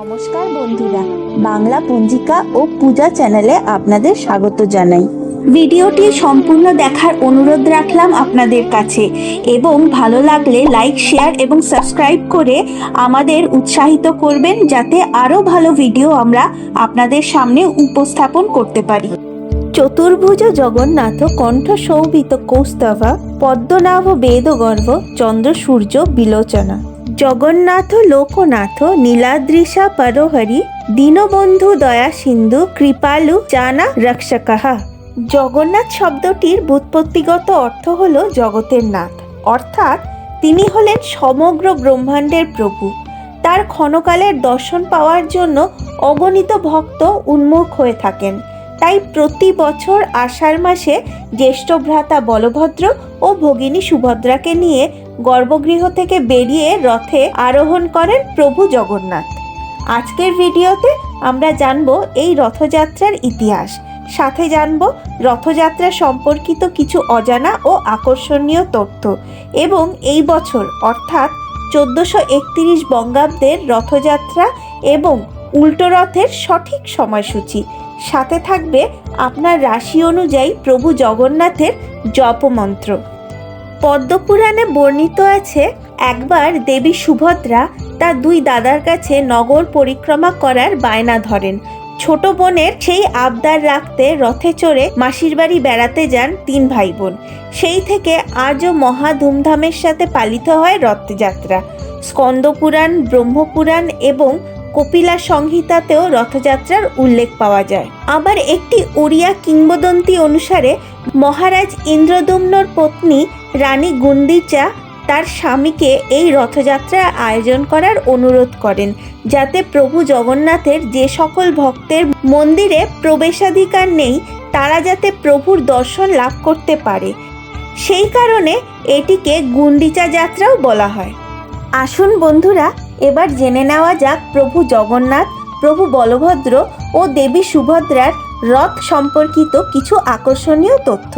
নমস্কার বন্ধুরা, বাংলা পঞ্জিকা ও পূজা চ্যানেলে আপনাদের স্বাগত জানাই। ভিডিওটি সম্পূর্ণ দেখার অনুরোধ রাখলাম আপনাদের কাছে এবং ভালো লাগলে লাইক, শেয়ার এবং সাবস্ক্রাইব করে আমাদের উৎসাহিত করবেন যাতে আরও ভালো ভিডিও আমরা আপনাদের সামনে উপস্থাপন করতে পারি। চতুর্ভুজ জগন্নাথ কণ্ঠ শোভিত কৌস্তভা, পদ্মনাভ বেদগর্ভ, চন্দ্র সূর্য বিলোচনা। জগন্নাথ, লোকনাথ, নীলাদ্রিশা, পরহরি, দীনবন্ধু, দয়া সিন্ধু, কৃপালু, জানা, রক্ষকাহা। জগন্নাথ শব্দটির ব্যুৎপত্তিগত অর্থ হল জগতের নাথ। অর্থাৎ তিনি হলেন সমগ্র ব্রহ্মাণ্ডের প্রভু। তার ক্ষণকালের দর্শন পাওয়ার জন্য অগণিত ভক্ত উন্মুখ হয়ে থাকেন। তাই প্রতি বছর আষাঢ় মাসে জ্যেষ্ঠ ভ্রাতা বলভদ্র ও ভগিনী সুভদ্রাকে নিয়ে গর্ভগৃহ থেকে বেরিয়ে রথে আরোহণ করেন প্রভু জগন্নাথ। আজকের ভিডিওতে আমরা জানব এই রথযাত্রার ইতিহাস। সাথে জানব রথযাত্রা সম্পর্কিত কিছু অজানা ও আকর্ষণীয় তথ্য এবং এই বছর, অর্থাৎ চোদ্দোশো একতিরিশ বঙ্গাব্দের রথযাত্রা এবং উল্টো রথের সঠিক সময়সূচি। সাথে থাকবে আপনার রাশি অনুযায়ী প্রভু জগন্নাথের জপমন্ত্র। পদ্মপুরাণে বর্ণিত আছে, একবার দেবী সুভদ্রা তার দুই দাদার কাছে নগর পরিক্রমা করার বায়না ধরেন। ছোট বোনের সেই আবদার রাখতে রথে চড়ে মাসির বাড়ি বেড়াতে যান তিন ভাই বোন সেই থেকে আজও মহা ধুমধামের সাথে পালিত হয় রথযাত্রা। স্কন্দপুরাণ, ব্রহ্মপুরাণ এবং কপিলা সংহিতাতেও রথযাত্রার উল্লেখ পাওয়া যায়। আবার একটি ওড়িয়া কিংবদন্তি অনুসারে মহারাজ ইন্দ্রদম্নর পত্নী রানী গুন্দিচা তার স্বামীকে এই রথযাত্রা আয়োজন করার অনুরোধ করেন, যাতে প্রভু জগন্নাথের যে সকল ভক্তের মন্দিরে প্রবেশাধিকার নেই, তারা যাতে প্রভুর দর্শন লাভ করতে পারে। সেই কারণে এটিকে গুন্ডিচা যাত্রাও বলা হয়। আসুন বন্ধুরা এবার জেনে নেওয়া যাক প্রভু জগন্নাথ, প্রভু বলভদ্র ও দেবী সুভদ্রার রথ সম্পর্কিত কিছু আকর্ষণীয় তথ্য।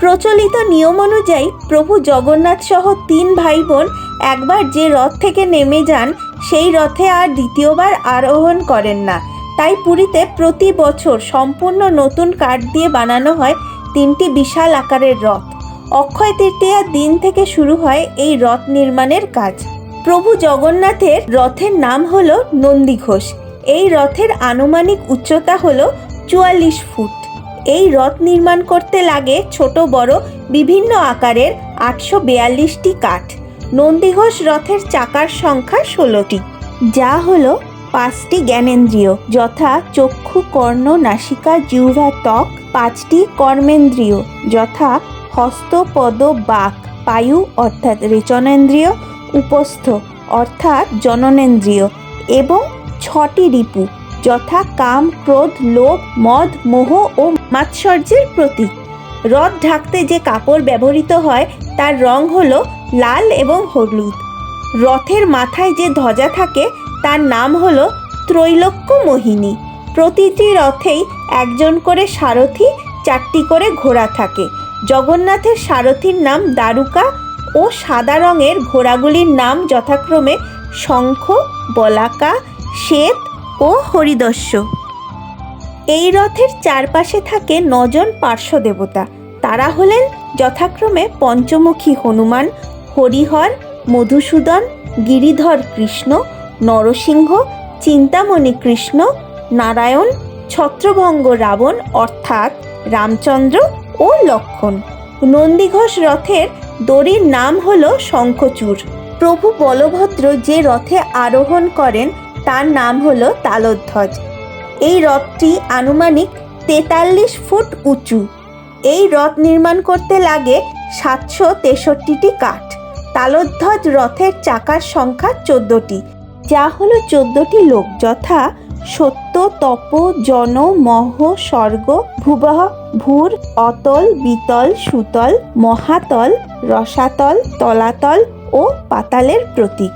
প্রচলিত নিয়ম অনুযায়ী প্রভু জগন্নাথ সহ তিন ভাই বোন একবার যে রথ থেকে নেমে যান, সেই রথে আর দ্বিতীয়বার আরোহণ করেন না। তাই পুরীতে প্রতি বছর সম্পূর্ণ নতুন কাঠ দিয়ে বানানো হয় তিনটি বিশাল আকারের রথ। অক্ষয় তৃতীয়ার দিন থেকে শুরু হয় এই রথ নির্মাণের কাজ। প্রভু জগন্নাথের রথের নাম হল নন্দীঘোষ এই রথের আনুমানিক উচ্চতা হল চুয়াল্লিশ ফুট। এই রথ নির্মাণ করতে লাগে ছোট, বড়, বিভিন্ন আকারের আটশো বেয়াল্লিশটি কাঠ। নন্দীঘোষ রথের চাকার সংখ্যা ষোলোটি, যা হলো পাঁচটি জ্ঞানেন্দ্রিয়, যথা চক্ষু, কর্ণ, নাসিকা, জিহ্বা, ত্বক, পাঁচটি কর্মেন্দ্রীয়, যথা হস্ত, পদ, বাক, পায়ু, অর্থাৎ রেচনেন্দ্রিয় উপস্থ, অর্থাৎ জননেন্দ্রিয়, এবং ছটি রিপু, যথা কাম, ক্রোধ, লোভ, মদ, মোহ ও মাৎসর্যের প্রতীক। রথ ঢাকতে যে কাপড় ব্যবহৃত হয়, তার রং হলো লাল এবং হলুদ। রথের মাথায় যে ধ্বজা থাকে, তার নাম হলো ত্রৈলোক্য মোহিনী। প্রতিটি রথেই একজন করে সারথি, চারটি করে ঘোড়া থাকে। জগন্নাথের সারথির নাম দারুকা ও সাদা রঙের ঘোড়াগুলির নাম যথাক্রমে শঙ্খ, বলাকা, শ্বেত ও হরিদস্য। এই রথের চারপাশে থাকে নজন পার্শ্ব দেবতা তারা হলেন যথাক্রমে পঞ্চমুখী হনুমান, হরিহর, মধুসূদন, গিরিধর কৃষ্ণ, নরসিংহ, চিন্তামণি কৃষ্ণ, নারায়ণ, ছত্রভঙ্গ রাবণ অর্থাৎ রামচন্দ্র ও লক্ষণ। নন্দীঘোষ রথের দড়ির নাম হল শঙ্খচূড়। প্রভু বলভদ্র যে রথে আরোহণ করেন, তার নাম হল তালধ্বজ। এই রথটি আনুমানিক তেতাল্লিশ ফুট উঁচু। এই রথ নির্মাণ করতে লাগে সাতশো তেষট্টিটি কাঠ। তালধ্বজ রথের চাকার সংখ্যা চোদ্দটি। যা হলো চোদ্দটি লোক, যথা সত্য, তপ, জন, মহ, স্বর্গ, ভুবহ, ভূর, অতল, বিতল, সুতল, মহাতল, রসাতল, তলাতল ও পাতালের প্রতীক।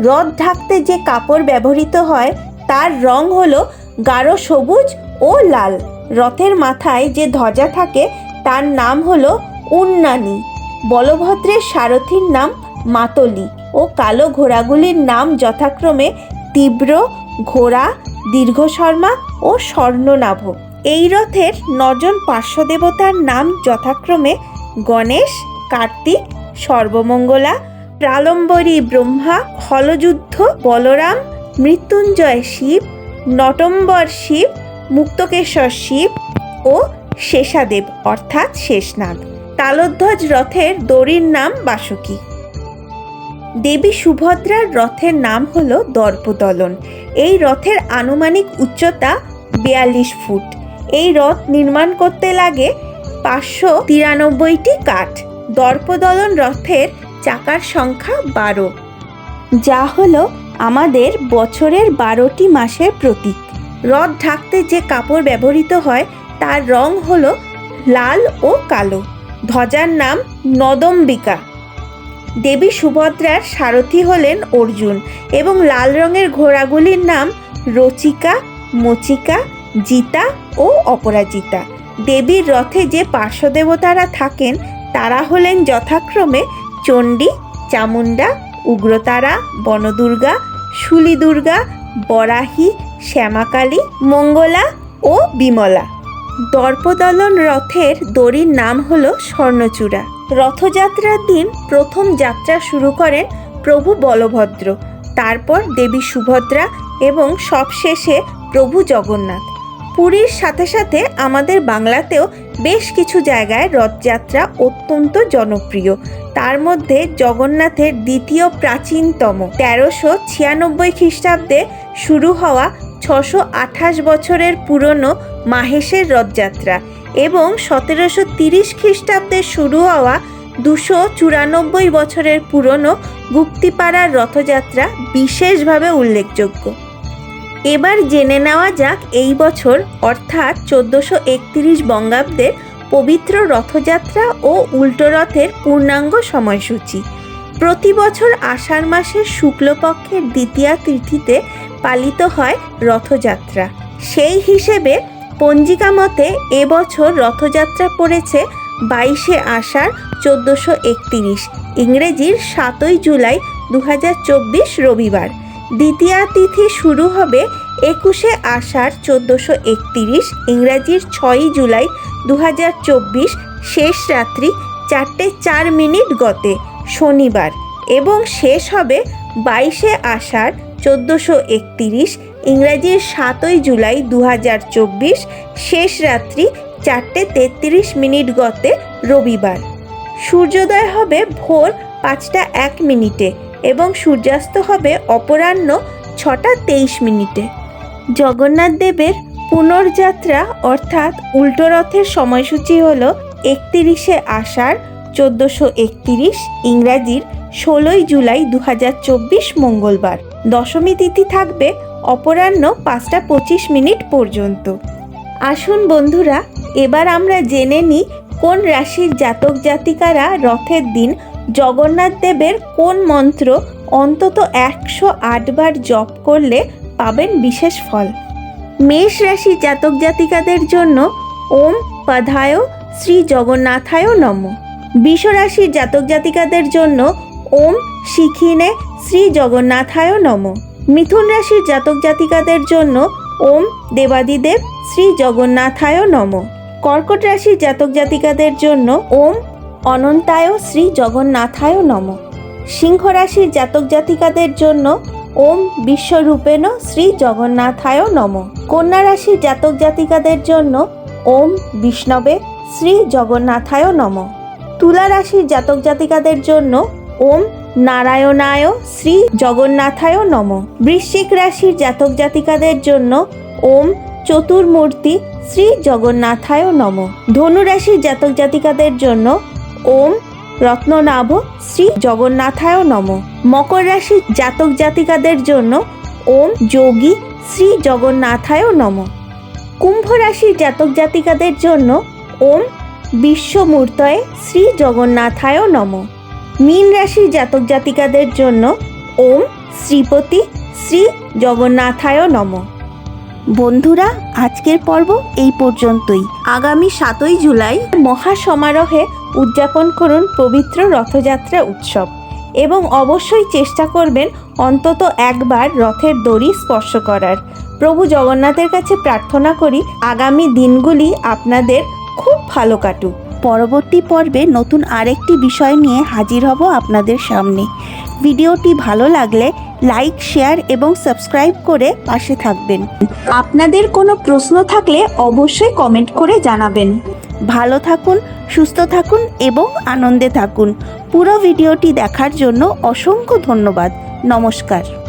রথ ঢাকতে যে কাপড় ব্যবহৃত হয়, তার রং হলো গাঢ় সবুজ ও লাল। রথের মাথায় যে ধ্বজা থাকে, তার নাম হলো উন্নানি। বলভদ্রের সারথীর নাম মাতলি ও কালো ঘোড়াগুলির নাম যথাক্রমে তীব্র, ঘোড়া দীর্ঘ শর্মা ও স্বর্ণনাভ। এই রথের নজন পার্শ্বদেবতার নাম যথাক্রমে গণেশ, কার্তিক, সর্বমঙ্গলা, প্রালম্বরী ব্রহ্মা, হলযুদ্ধ, বলরাম, মৃত্যুঞ্জয় শিব, নটম্বর শিব মুক্তকেশ্বর শিব ও শেষাদেব, অর্থাৎ শেষনাগ। তালধ্বজ রথের দড়ির নাম বাসুকী। দেবী সুভদ্রার রথের নাম হল দর্পদলন। এই রথের আনুমানিক উচ্চতা বিয়াল্লিশ ফুট। এই রথ নির্মাণ করতে লাগে পাঁচশো তিরানব্বইটি কাঠ। দর্পদলন রথের চাকার সংখ্যা বারো। যা হলো আমাদের বছরের বারোটি মাসের প্রতীক। রথ ঢাকতে যে কাপড় ব্যবহৃত হয়, তার রং হলো লাল ও কালো। ধ্বজার নাম নদম্বিকা। দেবী সুভদ্রার সারথি হলেন অর্জুন এবং লাল রঙের ঘোড়াগুলির নাম রচিকা, মচিকা, জিতা ও অপরাজিতা। দেবীর রথে যে পার্শ্বদেবতারা থাকেন, তারা হলেন যথাক্রমে চণ্ডী, চামুণ্ডা, উগ্রতারা, বনদুর্গা শুলি দুর্গা বরাহি, শ্যামাকালী, মঙ্গলা ও বিমলা। দর্পদলন রথের দড়ির নাম হলো স্বর্ণচূড়া। রথযাত্রার দিন প্রথম যাত্রা শুরু করেন প্রভু বলভদ্র। তারপর দেবী সুভদ্রা এবং সবশেষে প্রভু জগন্নাথ। পুরীর সাথে সাথে আমাদের বাংলাতেও বেশ কিছু জায়গায় রথযাত্রা অত্যন্ত জনপ্রিয়। তার মধ্যে জগন্নাথের দ্বিতীয় প্রাচীনতম তেরোশো ছিয়ানব্বই খ্রিস্টাব্দে শুরু হওয়া ছশো আঠাশ বছরের পুরনো মাহেশের রথযাত্রা। এবং সতেরোশো তিরিশ খ্রিস্টাব্দে শুরু হওয়া দুশো চুরানব্বই বছরের পুরনো গুপ্তিপাড়ার রথযাত্রা বিশেষভাবে উল্লেখযোগ্য। এবার জেনে নেওয়া যাক এই বছর, অর্থাৎ চোদ্দোশো একতিরিশ বঙ্গাব্দের পবিত্র রথযাত্রা ও উল্টো রথের পূর্ণাঙ্গ সময়সূচি। প্রতি বছর আষাঢ় মাসের শুক্লপক্ষের দ্বিতীয়া তিথিতে পালিত হয় রথযাত্রা। সেই হিসেবে পঞ্জিকা মতে এবছর রথযাত্রা পড়েছে বাইশে আষাঢ় চোদ্দোশো একতিরিশ, ইংরেজির সাতই জুলাই দু হাজার চব্বিশ রবিবার। দ্বিতীয়া তিথি শুরু হবে একুশে আষাঢ় চোদ্দোশো একতিরিশ, ইংরাজির ছয়ই জুলাই দু হাজার চব্বিশ, শেষ রাত্রি চারটে চার মিনিট গতে, শনিবার। এবং শেষ হবে বাইশে আষাঢ় চোদ্দোশো একতিরিশ ইংরাজির সাতই জুলাই দু হাজার চব্বিশ শেষ রাত্রি চারটে তেত্রিশ মিনিট গতে রবিবার। সূর্যোদয় হবে ভোর পাঁচটা এক মিনিটে এবং সূর্যাস্ত হবে অপরাহ্ন ছটা তেইশ মিনিটে। জগন্নাথ দেবের পুনর্যাত্রা অর্থাৎ উল্টো রথের সময়সূচি হল একতিরিশে আষাঢ় চোদ্দোশো একতিরিশ ইংরাজির ষোলোই জুলাই দু হাজার চব্বিশ মঙ্গলবার। দশমী তিথি থাকবে অপরাহ্ন পাঁচটা পঁচিশ মিনিট পর্যন্ত। আসুন বন্ধুরা, এবার আমরা জেনে নিই কোন রাশির জাতক জাতিকারা রথের দিন জগন্নাথ দেবের কোন মন্ত্র অন্তত একশো আটবার জপ করলে পাবেন বিশেষ ফল। মেষ রাশি জাতক জাতিকাদের জন্য ওম পাধায় শ্রী জগন্নাথায় নম। রাশির জাতক জাতিকাদের জন্য ওম শিখিনে শ্রী জগন্নাথায় নম। মিথুন রাশির জাতক জাতিকাদের জন্য ওম দেবাদিদেব শ্রী জগন্নাথায় নম। কর্কট রাশির জাতক জাতিকাদের জন্য ওম অনন্তায় শ্রী জগন্নাথায় নম। সিংহ রাশির জাতক জাতিকাদের জন্য ওম বিশ্বরূপেণ শ্রী জগন্নাথায় নম। কন্যা রাশির জাতক জাতিকাদের জন্য ওম বিষ্ণবে শ্রী জগন্নাথায় নম। তুলা রাশির জাতক জাতিকাদের জন্য ওম নারায়ণায় শ্রী জগন্নাথায় নম। বৃশ্চিক রাশির জাতক জাতিকাদের জন্য ওম চতুর্মূর্তি শ্রী জগন্নাথায় নম। ধনু রাশির জাতক জাতিকাদের জন্য ওম রত্ননাভ শ্রী জগন্নাথায় নম। মকর রাশির জাতক জাতিকাদের জন্য ওম যোগী শ্রী জগন্নাথায় নম। কুম্ভ রাশির জাতক জাতিকাদের জন্য ওম বিশ্বমূর্তয়ে শ্রী জগন্নাথায় নম। মীন রাশির জাতক জাতিকাদের জন্য ওম শ্রীপতি শ্রী জগন্নাথায় নম। বন্ধুরা, আজকের পর্ব এই পর্যন্তই। আগামী সাতই জুলাই মহা সমারোহে উদযাপন করুন পবিত্র রথযাত্রা উৎসব এবং অবশ্যই চেষ্টা করবেন অন্তত একবার রথের দড়ি স্পর্শ করার। প্রভু জগন্নাথের কাছে প্রার্থনা করি, আগামী দিনগুলি আপনাদের খুব ভালো কাটুক। পরবর্তী পর্বে নতুন আরেকটি বিষয় নিয়ে হাজির হব আপনাদের সামনে। ভিডিওটি ভালো লাগলে লাইক, শেয়ার এবং সাবস্ক্রাইব করে পাশে থাকবেন। আপনাদের কোনো প্রশ্ন থাকলে অবশ্যই কমেন্ট করে জানাবেন। ভালো থাকুন, সুস্থ থাকুন এবং আনন্দে থাকুন। পুরো ভিডিওটি দেখার জন্য অসংখ্য ধন্যবাদ। নমস্কার।